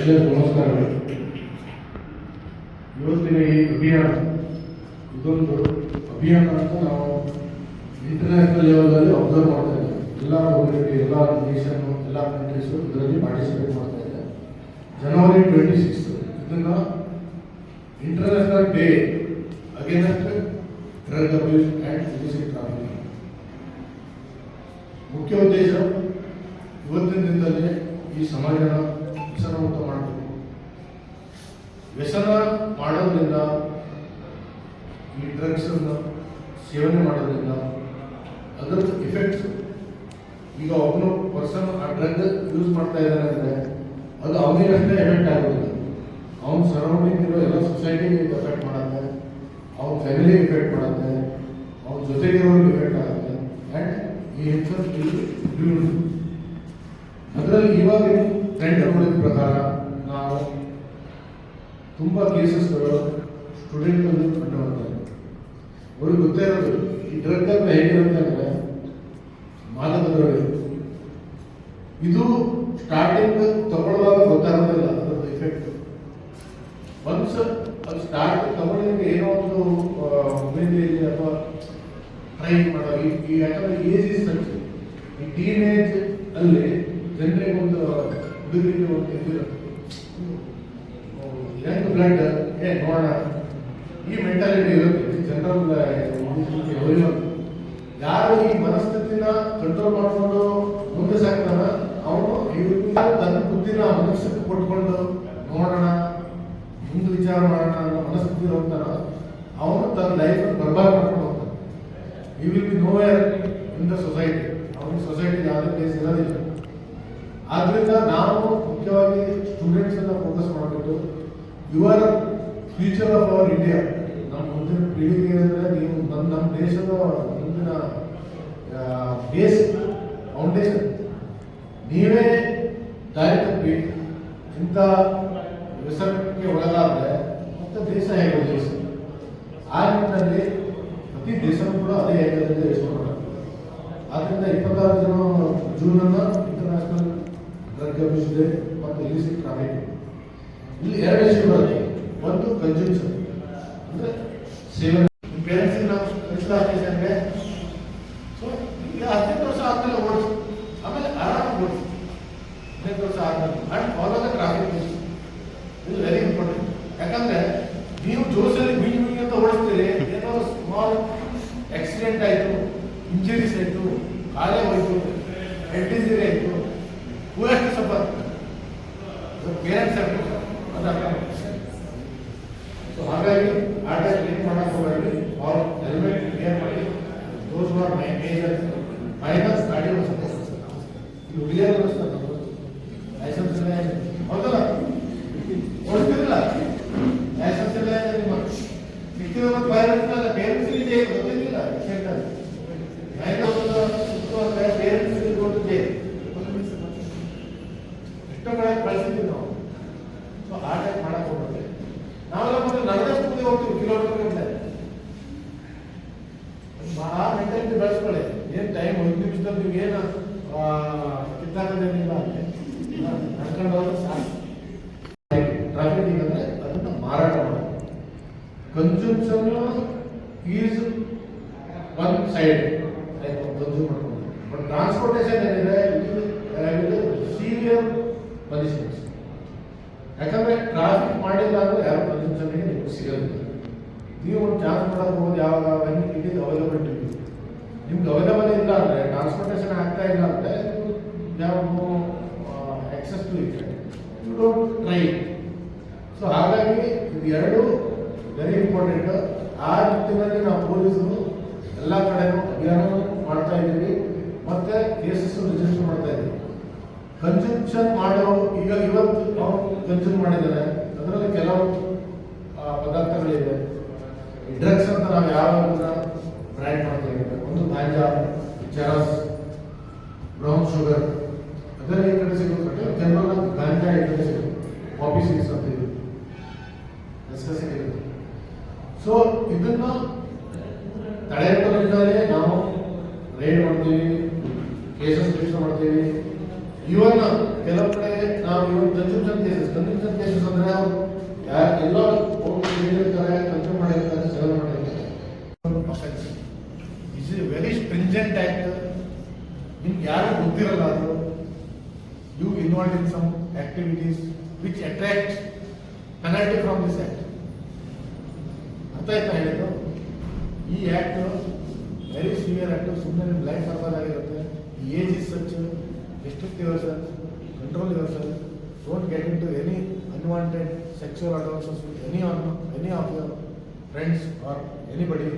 ಎಲ್ಲರಿಗೂ ನಮಸ್ಕಾರಗಳು ಇವತ್ತಿನ ಈ ಅಭಿಯಾನ, ಇದೊಂದು ಅಭಿಯಾನ ಅಂತ ನಾವು ಇಂಟರ್ನ್ಯಾಷನಲ್ ಲೆವೆಲಲ್ಲಿ ಅಬ್ಸರ್ವ್ ಮಾಡ್ತಾ ಇದ್ದೇವೆ. ಎಲ್ಲ ಕಮ್ಯುನಿಟಿ ಎಲ್ಲ ನೇಷನ್ ಎಲ್ಲ ಕಂಟ್ರೀಸು ಇದರಲ್ಲಿ ಪಾರ್ಟಿಸಿಪೇಟ್ ಮಾಡ್ತಾ ಇದೆ. ಜನವರಿ ಟ್ವೆಂಟಿ ಸಿಕ್ಸ್ ಇದನ್ನು international day against drug abuse and illicit trafficking ಮುಖ್ಯ ಉದ್ದೇಶ, ಇವತ್ತಿನ ದಿನದಲ್ಲಿ ಈ ಸಮಾಜನ ವ್ಯಸನಮುಕ್ತ ಮಾಡಬೇಕು ವ್ಯಸನ ಮಾಡೋದ್ರಿಂದ, ಈ ಡ್ರಗ್ಸ್ ಅನ್ನು ಸೇವನೆ ಮಾಡೋದ್ರಿಂದ ಅದರ ಇಫೆಕ್ಟ್ಸ್ ಈಗ ಒಬ್ಬನು ಪರ್ಸನ್ ಆ ಡ್ರಗ್ ಯೂಸ್ ಮಾಡ್ತಾ ಇದ್ದಾನೆ ಅಂದರೆ ಅದು ಅವನಿಗಷ್ಟೇ ಎಫೆಕ್ಟ್ ಆಗೋದಿಲ್ಲ. ಅವ್ನ ಸರೌಂಡಿಂಗ್ ಇರೋ ಎಲ್ಲ ಸೊಸೈಟಿಗೆ ಎಫೆಕ್ಟ್ ಮಾಡುತ್ತೆ. ಅವ್ನ ಫ್ಯಾಮಿಲಿಗೆ ಎಫೆಕ್ಟ್ ಮಾಡುತ್ತೆ. ಅವ್ನ ಜೊತೆಗಿರೋರಿಗೆ ಎಫೆಕ್ಟ್ ಆಗುತ್ತೆ. ಆ್ಯಂಡ್ ಈ ಇನ್ಫ್ಲುಯೆನ್ಸ್ ತುಂಬ ಕೇಸಸ್ಗಳು ಸ್ಟೂಡೆಂಟ್ ಕಂಡು ಕಂಡುಬರ್ತಾರೆ ಅವ್ರಿಗೆ ಗೊತ್ತೇ ಇರೋದು, ಈ ಡ್ರಗ್ ಅಂತ ಹೇಗಿರುತ್ತೆ ಅಂದರೆ ಮಾದಕ ದ್ರವ್ಯ ಇದು ಸ್ಟಾರ್ಟಿಂಗ್ ತಗೊಳ್ಳುವಾಗ ಗೊತ್ತಾಗೋದಿಲ್ಲ ಅದರ ಎಫೆಕ್ಟ್ ಒನ್ಸ್ ಅದು ಸ್ಟಾರ್ಟ್ ತಗೊಳ್ಳೋದಕ್ಕೆ ಏನೋ ಒಂದು ಉಮೇದಿಯಲ್ಲಿ ಅಥವಾ ಟ್ರೈ ಮಾಡೋ, ಈ ಯಾಕಂದ್ರೆ ಏಜ್ ಇಸ್ ಸಚ್ ಈ ಟೀನೇಜ್ ಅಲ್ಲಿ ಜನರಿಗೆ ಒಂದು, ಹುಡುಗರಿಗೆ ಒಂದು ಇದಿರುತ್ತೆ ಯಂಗ್ ಬ್ಲಡ್ ಏ, ನೋಡೋಣ. ಈ ಮೆಂಟಾಲಿಟಿ ಇರುತ್ತೆ. ಜನರಲ್ ಯಾರು ಈ ಮನಸ್ಥಿತಿನ ಕಂಟ್ರೋಲ್ ಮಾಡಿಕೊಂಡು ಮುಂದೆ ಸಾಕ್ತಾನ, ಅವನು ತನ್ನ ಬುದ್ಧಿನ ಮನಸ್ಸಿಗೆ ಕೊಟ್ಕೊಂಡು ನೋಡೋಣ, ಮುಂದೆ ವಿಚಾರ ಮಾಡೋಣ ಅನ್ನೋ ಮನಸ್ಥಿತಿ ಹೋಗ್ತಾನ, ಅವನು ತನ್ನ ಲೈಫ್ ಬರ್ಬಾರ್ ಮಾಡ್ಕೊಂಡು ಹೋಗ್ತಾನೆ. ಈ will be nowhere in the society ಅವನ ಸೊಸೈಟಿ ಯಾವುದೇ ಪ್ಲೇಸ್ ಇರೋದಿಲ್ಲ. ಆದ್ರಿಂದ ನಾವು ಮುಖ್ಯವಾಗಿ ಸ್ಟೂಡೆಂಟ್ಸ್ ಅನ್ನ ಫೋಕಸ್ ಮಾಡಬೇಕು your future of our India ನಮ್ಮ ಮುಂದಿನ ಪೀಳಿಗೆ ಅಂದರೆ ನೀವು ನಮ್ಮ ನಮ್ಮ ದೇಶದ ಮುಂದಿನ ಬೇಸ್ ಫೌಂಡೇಶನ್ ನೀವೇ ದಾರಿ ತಪ್ಪಿ ಇಂಥ ವ್ಯಸನಕ್ಕೆ ಒಳಗಾದರೆ ಮತ್ತೆ ದೇಶ ಹೇಗೆ ದೇಶ. ಆ ನಿಟ್ಟಿನಲ್ಲಿ ಪ್ರತಿ ದೇಶನೂ ಕೂಡ ಅದೇ ಏಕದಲ್ಲಿ ಯೋಚನೆ ಆದ್ದರಿಂದ ಇಪ್ಪತ್ತಾರು ಜನ ಜೂನನ್ನು ಇಂಟರ್ನ್ಯಾಷನಲ್ ಡ್ರಗ್ ಅಬ್ಯೂಸ್ ಡೇ ಮತ್ತು ಇಲಿಸಿಟ್ ಟ್ರಾಫಿಕ್ ಇಲ್ಲಿ ಎರಡು ವಿಷಯ ಬರುತ್ತೆ ಒಂದು ಕನ್ಸ್ಯೂಮ್ಷನ್ ಅಂದರೆ ಸೇವನೆ ಪೇರೆಂಟ್ಸಿಗೆ ನಾವು ಕಲಿಸ್ತಾ ಆಗ್ತೈತೆ ಅಂದರೆ ಸೊ ಈಗ ಹದಿನೆಂಟು ವರ್ಷ ಆದಮೇಲೆ ಓಡಿಸಿ ಆಮೇಲೆ ಆರಾಮಾಗಿ ಓಡಿಸಿ ಹದಿನೆಂಟು ವರ್ಷ ಆದಮೇಲೆ and follow the traffic rules ಇದು ವೆರಿ ಇಂಪಾರ್ಟೆಂಟ್ ಯಾಕಂದ್ರೆ ನೀವು ಜೋಶಲ್ಲಿ ಗುಯ್ ಗುಯ್ ಅಂತ ಓಡಿಸ್ತೀರಿ ಏನೋ ಸ್ಮಾಲ್ ಆಕ್ಸಿಡೆಂಟ್ ಆಯಿತು ಇಂಜರೀಸ್ ಆಯಿತು ಕಾಲೇ ಹೋಯ್ತು ಹೆಡ್ ಇಂಜರಿ ಆಯಿತು ಹೂಯಷ್ಟು ಸಫರ್ ಪೇರೆಂಟ್ಸ್ ಅದು ಸೊ ಹಾಗಾಗಿ ಆ ಟೈಮ್ ಏನು ಮಾಡಕ್ಕೆ ಹೋಗಬೇಡಿ ಅವ್ರು ಹೆಲ್ಮೆಟ್ ಕ್ಲಿಯರ್ ಮಾಡಿ those are my major minus ಗಾಡಿ ಓಡಿಸ್ತಾರೆ ಈ ಹುಡುಗಿಯರು ಓಡಿಸ್ತಾರೆ ಲೈಸೆನ್ಸ್ ಇಲ್ಲ ಹೌದಲ್ಲ ಓಡಿಸ್ತಿರಲ್ಲ ಲೈಸೆನ್ಸ್ ಇಲ್ಲ ಅಂದ್ರೆ ನಿಮ್ಮ ಸಿಕ್ಕಿದ ಒಂದು ಪೇರೆಂಟ್ಸ್ ಅಲ್ಲ ಪೇರೆಂಟ್ಸ್ ಇದೆ ಗೊತ್ತಿಲ್ಲ ಸೆಂಟರ್ ಪೇರೆಂಟ್ಸ್ ಗೊತ್ತಿದೆ ಎಷ್ಟೋ ಕಡೆ ಕಳಿಸಿದ್ವಿ ನಾವು ಸೊ ಆ ಟೈಪ್ ಮಾಡಕ್ ಹೋಗ್ಬೇಡಿ ನಾವೆಲ್ಲ ಮತ್ತೆ ನಡೆದೇ ಕೂಡಿ ಹೋಗ್ತೀವಿ ಕಿಲೋಮೀಟರ್ ಗಂಟೆ ಆ ಮೆಂಟಾಲಿಟಿ ಬೆಳೆಸ್ಕೊಳ್ಳಿ ಏನು ಟೈಮ್ ಒಂದು ನಿಮಿಷದಲ್ಲಿ ನೀವು ಏನು ಕಿತ್ತಾಕೋದೇನಿಲ್ಲ ಅಲ್ಲಿ ನಡ್ಕೊಂಡು ಹೋದ್ರೆ ಸಾಕು ಟ್ರಾಫಿಕಿಂಗ್ ಅಂದರೆ ಅದನ್ನು ಮಾರಾಟ ಮಾಡೋದು consumption is one side consume ಮಾಡ್ಕೊಂಡು ಬಟ್ ಟ್ರಾನ್ಸ್ಪೋರ್ಟೇಷನ್ ಏನಿದೆ ಇದು ಸೀರಿಯರ್ ಪನಿಷ್ಮೆಂಟ್ಸ್ ಯಾಕಂದ್ರೆ ಟ್ರಾಫಿಕ್ ಮಾಡಿಲ್ಲ ಅಂದ್ರೆ ಯಾರು ಕನ್ಸಂಪ್ಷನ್ಗೆ ನಿಮ್ಗೆ ಸಿಗೋದಿಲ್ಲ ನೀವು ಒಂದು ಚಾನ್ಸ್ ಮಾಡೋದು ಹೋಗೋದು ಯಾವಾಗ ಇಟ್ ಇಸ್ ಅವೈಲಬಲ್ ನಿಮ್ಗೆ ಅವೈಲಬಲ್ ಇಲ್ಲ ಅಂದ್ರೆ ಟ್ರಾನ್ಸ್ಪೋರ್ಟೇಷನ್ ಆಗ್ತಾ ಇಲ್ಲ ಅಂದ್ರೆ ಯಾವ access to it you don't try so ಹಾಗಾಗಿ ಇದು ಎರಡು ವೆರಿ ಇಂಪಾರ್ಟೆಂಟ್ ಆ ನಿಟ್ಟಿನಲ್ಲಿ ನಾವು ಪೊಲೀಸರು ಎಲ್ಲ ಕಡೆನೂ ಅಭಿಯಾನ ಮಾಡ್ತಾ ಇದ್ದೀವಿ. ಮತ್ತೆ ಕೇಸಸ್ ರಿಜಿಸ್ಟರ್ ಮಾಡ್ತಾ ಇದ್ದೀವಿ. ಕನ್ಸಂಪ್ಷನ್ ಮಾಡೋ ಈಗ ಇವತ್ತು ನಾವು ಕನ್ಸ್ಯೂಮ್ ಮಾಡಿದ್ದಾರೆ. ಅದರಲ್ಲಿ ಕೆಲವು ಪದಾರ್ಥಗಳಿವೆ. ಡ್ರಗ್ಸ್ ಅಂತ ನಾವು ಯಾವ ಒಂದು ಗಾಂಜಾ ಚರಸ್ ಬ್ರೌನ್ ಶುಗರ್, ಅದೆಲ್ಲ ಈ ಕಡೆ ಸಿಗುತ್ತೆ. ಜನರಲ್ ಗಾಂಜಾ ಈ ಕಡೆ ಸಿಗುತ್ತೆ. ಕಾಫಿ ಸಿಕ್ಸ್ ಅಂತ ಇದೆ. ಸೊ ಇದನ್ನು ತಡೆಯೋದ್ರಿಂದಲೇ ನಾವು ರೈಡ್ ಮಾಡ್ತೀವಿ ಕೇಸಸ್ ರಿಜಿಸ್ಟರ್ ಮಾಡ್ತೀವಿ. ಇವನ್ನ ಕೆಲವು ಕಡೆ ನಾವು even construction cases construction cases ಅಂದ್ರೆ ಯಾರು ಎಲ್ಲ ಹೋಗಿ ಕನ್ಸ್ಟ್ರಕ್ಟ್ ಮಾಡಿರ್ತಾರೆ ಸೆಲೆಕ್ಟ್ ಮಾಡಿರ್ತಾರೆ. Is a very stringent act ನಿಮ್ಗೆ ಯಾರು ಗೊತ್ತಿರಲ್ಲ ಅದು you involve in some activities which attract penalty from this act ಅರ್ಥ ಆಯ್ತಾ ಹೇಳಿದ್ದು ಈ ಆ್ಯಕ್ಟ್ ವೆರಿ ಸಿವಿಯರ್ ಆ್ಯಕ್ಟ್ ಸುಮ್ಮನೆ ನಿಮ್ಮ ಲೈಫ್ ಬರ್ಬಾರ್ದು ಆಗಿರುತ್ತೆ age is such restrict yourself control yourself don't get into any unwanted sexual advances with any, any of your friends or anybody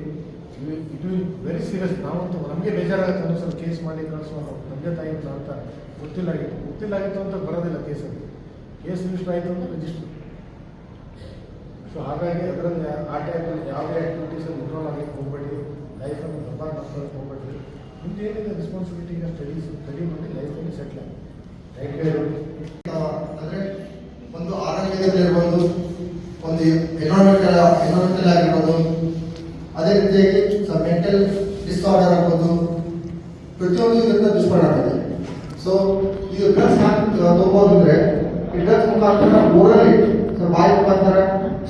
ಇದು will very serious ನಾವಂತೂ ನಮಗೆ ಬೇಜಾರಾಗುತ್ತೆ ಅನ್ನೋ ಸ್ವಲ್ಪ ಕೇಸ್ ಮಾಡಿ ಕಳಿಸೋ ತಂದೆ ತಾಯಿ ಅಂತ ಅಂತ ಗೊತ್ತಿಲ್ಲಾಗಿತ್ತು ಗೊತ್ತಿಲ್ಲಾಗಿತ್ತು ಅಂತ ಬರೋದಿಲ್ಲ ಕೇಸಲ್ಲಿ ಕೇಸ್ ರಿಜಿಸ್ಟರ್ ಆಯಿತು ಅಂತ ರಿಜಿಸ್ಟರ್ ಸೊ ಹಾಗಾಗಿ ಅದರಲ್ಲಿ ಆ ಟೈಮಲ್ಲಿ ಯಾವುದೇ ಆ್ಯಕ್ಟಿವಿಟೀಸಲ್ಲಿ ಇನ್ವಾಲ್ವ್ ಆಗಕ್ಕೆ ಹೋಗ್ಬೇಡಿ. ಲೈಫನ್ನು ಬರ್ಬಾದ್ ಮಾಡ್ಕೊಳ್ಳೋಕೆ ಹೋಗ್ಬೇಡಿ ನಿಮ್ದು ಏನಿದೆ ರೆಸ್ಪಾನ್ಸಿಬಿಲಿಟಿ ಈಗ ಸ್ಟಡೀಸ್ ಸ್ಟಡಿ ಮಾಡಿ ಲೈಫಲ್ಲಿ ಸೆಟ್ಲ್ ಆಗಿ. ಅಂದ್ರೆ ಒಂದು ಆರೋಗ್ಯದಲ್ಲಿರ್ಬೋದು ಒಂದು ಎನ್ವೈರನ್ಮೆಂಟಲ್ ಎನ್ವೈರನ್ಮೆಂಟಲ್ ಆಗಿರ್ಬೋದು ಅದೇ ರೀತಿಯಾಗಿ ಮೆಂಟಲ್ ಡಿಸಾರ್ಡರ್ ಆಗ್ಬೋದು ಪ್ರತಿಯೊಂದು ಇದರಿಂದ ದುಷ್ಪರಿಣಾಮ ಇದೆ ಸೊ ಇದು ಡ್ರಗ್ಸ್ ಹಾಕಿ ತಗೋಬೋದು ಅಂದ್ರೆ ಈ ಡ್ರಗ್ಸ್ ಮುಖಾಂತರ ಓರಲಿ ಸೊ ಬಾಯಿ ಮುಖಾಂತರ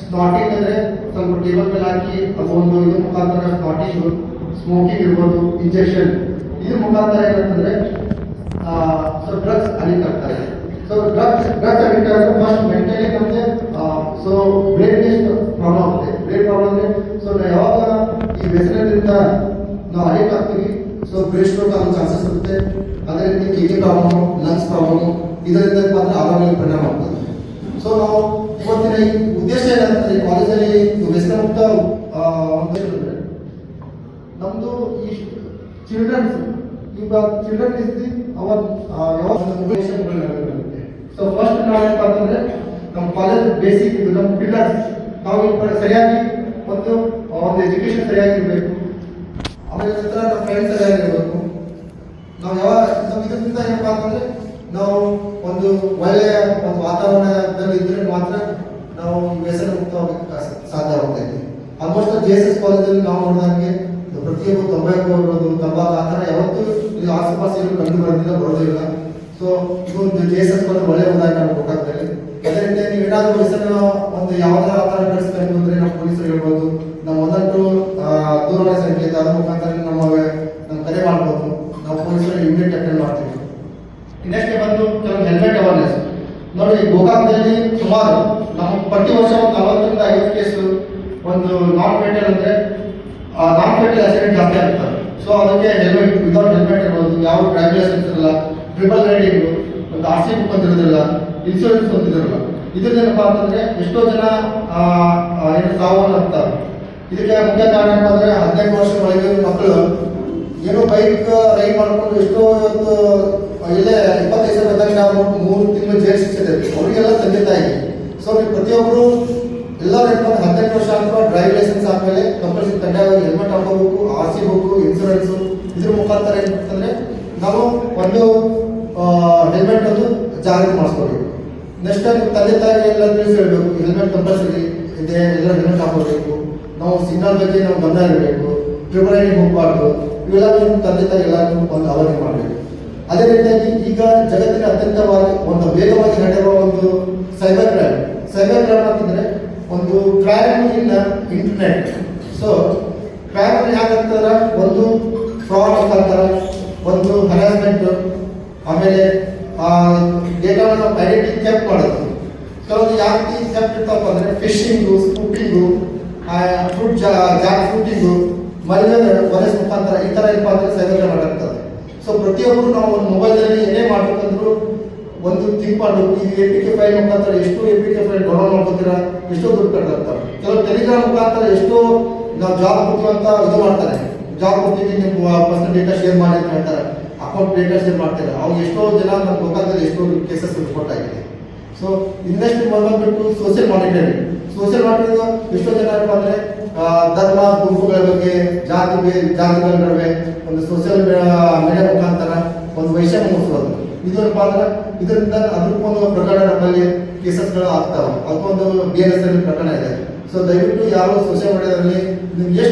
ಸ್ನಾಟಿಂಗ್ ಅಂದ್ರೆ ಸ್ವಲ್ಪ ಟೇಬಲ್ ಮೇಲೆ ಹಾಕಿ ಅಥವಾ ಒಂದು ಇದ್ರ ಮುಖಾಂತರ ಸ್ನಾಟಿಂಗ್ ಸ್ಮೋಕಿಂಗ್ ಇರ್ಬೋದು ಇಂಜೆಕ್ಷನ್ ಇದ್ರ ಮುಖಾಂತರ ಏನಂತಂದ್ರೆ ಸೊ ಡ್ರಗ್ಸ್ ಅಡಿಕ್ಟ್ ಆಗ್ತಾರೆ ಸೊ ಡ್ರಗ್ಸ್ ಡ್ರಗ್ಸ್ ಅಡಿಕ್ಟ್ ಆದ್ರೆ ಫಸ್ಟ್ ಮೆಂಟಲಿ ನಮಗೆ ಸೊ ಬ್ರೈನ್ಗೆ ಪ್ರಾಬ್ಲಮ್ ಆಗುತ್ತೆ ಬ್ರೈನ್ ಪ್ರಾಬ್ಲಮ್ ಸೊ ನಾವು ಯಾವಾಗ ಈ ವ್ಯಸನದಿಂದ ನಾವು ಅಡಿಕ್ಟ್ ಆಗ್ತೀವಿ ಸೊ ಬ್ರೇಸ್ಟ್ ಆಗೋ ಚಾನ್ಸಸ್ ಇರುತ್ತೆ. ಅದೇ ರೀತಿ ಕಿಡ್ನಿ ಪ್ರಾಬ್ಲಮ್ ಲಂಗ್ಸ್ ಪ್ರಾಬ್ಲಮ್ ಇದರಿಂದ ಮಾತ್ರ ಆರೋಗ್ಯ ಪರಿಣಾಮ ಆಗ್ತದೆ ಸೊ ನಾವು ಇವತ್ತಿನ ಉದ್ದೇಶ ಏನಂತಂದ್ರೆ ಕಾಲೇಜಲ್ಲಿ ವ್ಯಸನ ಮುಕ್ತ ಆ, ಒಂದು ಅಂದ್ರೆ ನಮ್ದು ಈ ಚಿಲ್ಡ್ರನ್ಸ್ ಈಗ children is the so first ನಾವೇನಪ್ಪ ಅಂತಂದ್ರೆ ನಮ್ಮ ಕಾಲೇಜ್ ಬೇಸಿಕ್ ನಮ್ಮ ಪಿಲ್ಲರ್ಸ್ ನಾವು ಸರಿಯಾಗಿ ಮತ್ತು ಒಂದು ಎಜುಕೇಶನ್ ಸರಿಯಾಗಿರ್ಬೇಕು ನಂತರ ನಮ್ಮ ಸರಿಯಾಗಿರ್ಬೇಕು ನಾವು ಯಾವ ನಮ್ಮ ಇದರಿಂದ ಏನಪ್ಪ ಅಂತಂದ್ರೆ ನಾವು ಒಂದು ಒಳ್ಳೆಯ ಒಂದು ವಾತಾವರಣದಲ್ಲಿ ಇದ್ರೆ ಮಾತ್ರ ನಾವು ವ್ಯಸನ ಮುಕ್ತವಾಗಕ್ಕೆ ಸಾಧ್ಯವಾಗ್ತೈತಿ ಆಲ್ಮೋಸ್ಟ್ ಜೆ ಎಸ್ ಎಸ್ ಕಾಲೇಜಲ್ಲಿ ನಾವು ನೋಡಿದಂಗೆ ಪ್ರತಿಯೊಬ್ಬರು ತಂಬಾಕು ಇರ್ಬೋದು ತಂಬಾಕು ಆ ಥರ ಯಾವತ್ತೂ ಇದು ಆಸುಪಾಸು ಏನು ಕಂಡು ಬರೋದಿಲ್ಲ ಬರೋದಿಲ್ಲ ಸೊ ಇದೊಂದು ಜೆ ಎಸ್ ಎಸ್ ಕಾಲೇಜ್ ಒಳ್ಳೆಯ ಉದಾಹರಣೆ ನಾನು ಕೊಟ್ಟಾಗ್ತೇನೆ ಅದೇ ನೀವು ಏನಾದರೂ ವ್ಯಸನ ಒಂದು ಯಾವುದೇ ಆ ಥರ ಡ್ರೆಸ್ ಅಂದರೆ ನಮ್ಮ ಪೊಲೀಸರು ಹೇಳ್ಬೋದು. ನಮ್ಮ ಒಂದಷ್ಟು ದೂರವಾಣಿ ಸಂಖ್ಯೆ ಅದರ ಮುಖಾಂತರ ನಮ್ಮ ನಮ್ಮ ಕರೆ ಮಾಡ್ಬೋದು. ನಾವು ಪೊಲೀಸರು ಇಮಿಡಿಯೇಟ್ ಅಟೆಂಡ್ ಮಾಡ್ತೀವಿ. ನೆಕ್ಸ್ಟ್ ಬಂದು ಕೆಲವು ಹೆಲ್ಮೆಟ್ ಅವೇರ್ನೆಸ್ ನೋಡಿ, ಗೋಕಾಕ್ದಲ್ಲಿ ಸುಮಾರು ನಮ್ಮ ಪ್ರತಿ ವರ್ಷ ಒಂದು ನಲವತ್ತರಿಂದ ಐವತ್ತು ಕೇಸ್ ಒಂದು ನಾನ್ ಫೆಟಲ್ ಅಂದರೆ ನಾನ್ ಫೆಟಲ್ ಆಕ್ಸಿಡೆಂಟ್ ಜಾಸ್ತಿ ಆಗ್ತದೆ ಸೊ ಅದಕ್ಕೆ ಹೆಲ್ಮೆಟ್ ವಿತೌಟ್ ಹೆಲ್ಮೆಟ್ ಇರ್ಬೋದು ಯಾವ ಡ್ರೈವಿಂಗ್ ಲೈಸೆನ್ಸ್ ಇರಲ್ಲ ಟ್ರಿಬಲ್ ರೈಡಿಂಗು ಒಂದು ಆರ್ ಸಿ ಬುಕ್ ಅಂತಿರೋದಿಲ್ಲ ಇನ್ಶೂರೆನ್ಸ್ ಹೊಂದಿರೋಲ್ಲ ಇದರಿಂದ ಏನಪ್ಪಾ ಅಂತಂದ್ರೆ, ಎಷ್ಟೋ ಜನ ಏನು ಸಾವನ್ನು ಸಾವನ್ನಪ್ತಾರೆ ಇದಕ್ಕೆ ಮುಖ್ಯ ಕಾರಣ ಏನಪ್ಪ ಹದಿನೆಂಟು ವರ್ಷ ಒಳಗೆ ಮಕ್ಕಳು ಏನೋ ಬೈಕ್ ರೈಡ್ ಮಾಡ್ಕೊಂಡು ಎಷ್ಟೋ ಇವತ್ತು ಇಲ್ಲೇ ಇಪ್ಪತ್ತೈದು ಸಾವಿರ ಬಂದಾಗ ಮೂರು ತಿಂಗಳು ಜೈಲು ಶಿಕ್ಷೆ ಅವರಿಗೆಲ್ಲ ತಂದೆ ತಾಯಿ ಸೊ ಪ್ರತಿಯೊಬ್ಬರು ಎಲ್ಲರೂ ಏನಪ್ಪ ಹದಿನೆಂಟು ವರ್ಷ ಅಥವಾ ಡ್ರೈವಿಂಗ್ ಲೈಸೆನ್ಸ್ ಆದಮೇಲೆ ಕಂಪಲ್ಸರಿ ಕಡ್ಡಾಯವಾಗಿ ಹೆಲ್ಮೆಟ್ ಹಾಕೋಬೇಕು ಆರ್ ಸಿ ಬುಕ್ ಇನ್ಸೂರೆನ್ಸ್ ಇದ್ರ ಮುಖಾಂತರ ಏನಂತಂದ್ರೆ ನಾವು ಒಂದು ಹೆಲ್ಮೆಟ್ ಒಂದು ಜಾಗೃತಿ ಮಾಡಿಸ್ಕೋಬೇಕು ನೆಕ್ಸ್ಟ್ ತಂದೆ ತಾಯಿ ಎಲ್ಲ ತಿಳಿಸಿ ಹೇಳ್ಬೇಕು ಹೆಲ್ಮೆಟ್ ಕಂಪಲ್ಸರಿ ಇದೆ, ಎಲ್ಲರೂ ಹೆಲ್ಮೆಟ್ ಹಾಕೋಬೇಕು. ನಾವು ಸಿಗ್ನಲ್ ಬಗ್ಗೆ ನಾವು ಗಮನ ಇರಬೇಕು ಟ್ರಿಬಲ್ ಹೋಗಬಾರ್ದು ಇವೆಲ್ಲ ನಿಮ್ಮ ತಂದೆ ತಾಯಿ ಎಲ್ಲರೂ ಒಂದು ಅವಧಿ ಮಾಡಬೇಕು. ಅದೇ ರೀತಿಯಾಗಿ ಈಗ ಜಗತ್ತಿನ ಅತ್ಯಂತವಾಗಿ ಒಂದು ವೇಗವಾಗಿ ನಡೆಯುವ ಒಂದು ಸೈಬರ್ ಕ್ರೈಮ್ ಸೈಬರ್ ಕ್ರೈಮ್ ಅಂತಂದ್ರೆ ಒಂದು crime in internet so crime ಹೇಗಂತಂದ್ರೆ ಒಂದು ಫ್ರಾಡ್ ಮುಖಾಂತರ ಒಂದು ಹರಾಸ್ಮೆಂಟ್ ಆಮೇಲೆ ಡೇಟಾವನ್ನು ಐಡೆಂಟಿ ಕೆಪ್ ಮಾಡೋದು. ಕೆಲವೊಂದು ಯಾವ ರೀತಿ ಕೆಪ್ ಇರ್ತಪ್ಪ ಅಂದ್ರೆ phishing scooping fruit jack fruiting malware virus ಮುಖಾಂತರ ಈ ಥರ ಏನಪ್ಪ ಅಂದ್ರೆ ಸೈಲೆಂಟ್ ಮಾಡಾಗ್ತದೆ ಸೊ ಪ್ರತಿಯೊಬ್ಬರು ನಾವು ಒಂದು ಮೊಬೈಲಲ್ಲಿ ಏನೇ ಮಾಡ್ಬೇಕಂದ್ರು ಒಂದು ಥಿಂಕ್ ಮಾಡಬೇಕು ಈ ಎ ಪಿ ಕೆ ಫೈಲ್ ಮುಖಾಂತರ ಎಷ್ಟು A P K file download ಮಾಡ್ಕೊತೀರಾ, ಎಷ್ಟೋ ದುಡ್ಡು ಕಟ್ಟಾಗ್ತಾರೆ ಕೆಲವು ಟೆಲಿಗ್ರಾಮ್ ಮುಖಾಂತರ ಎಷ್ಟೋ ನಾವು ಜಾಬ್ ಕೊಡ್ತೀವಿ ಅಂತ ಇದು ಮಾಡ್ತಾರೆ. ಜಾಬ್ ಕೊಡ್ತೀವಿ ನಿಮ್ಮ ಪರ್ಸನಲ್ ಡೇಟಾ ಶೇರ್ ಮಾಡಿ ಅಂತ ಹೇಳ್ತಾರೆ. ಅಕೌಂಟ್ ಡೇಟಾ ಶೇರ್ ಮಾಡ್ತಾರೆ. ಅವ್ರು ಎಷ್ಟೋ ಜನ ನಮ್ಗೆ ಗೊತ್ತಾಗ್ತದೆ ಎಷ್ಟೋ ಕೇಸಸ್ ರಿಪೋರ್ಟ್ ಆಗಿದೆ. ಸೊ ಇನ್ನೆಷ್ಟು ಬಂದ್ಬಿಟ್ಟು ಸೋಷಿಯಲ್ ಮಾನಿಟರಿಂಗ್ ಸೋಷಿಯಲ್ ಮಾನಿಟರಿಂಗ್ ಎಷ್ಟೋ ಜನ ಅಂದ್ರೆ ಧರ್ಮ, ಗುಂಪುಗಳ ಬಗ್ಗೆ, ಜಾತಿ ಜಾತಿಗಳ ನಡುವೆ ಒಂದು ಸೋಷಿಯಲ್ ಮೀಡಿಯಾ ಮುಖಾಂತರ ಒಂದು ವೈಷಮ್ಯ ಮೂಡಿಸೋದು ಇದೇನಪ್ಪ ಅಂದ್ರೆ, ಇದರಿಂದ ಅದಕ್ಕೊಂದು ಪ್ರಕರಣ ನಮ್ಮಲ್ಲಿ ಕೇಸಸ್ಗಳು ಆಗ್ತಾವೆ. ಅದಕ್ಕೊಂದು ಬಿ ಎನ್ ಎಸ್ ಪ್ರಕರಣ ಇದೆ. ಸೊ ದಯವಿಟ್ಟು ಯಾರು ಸೋಷಿಯಲ್ ಮೀಡಿಯಾದಲ್ಲಿ ನಿಮ್ಗೆ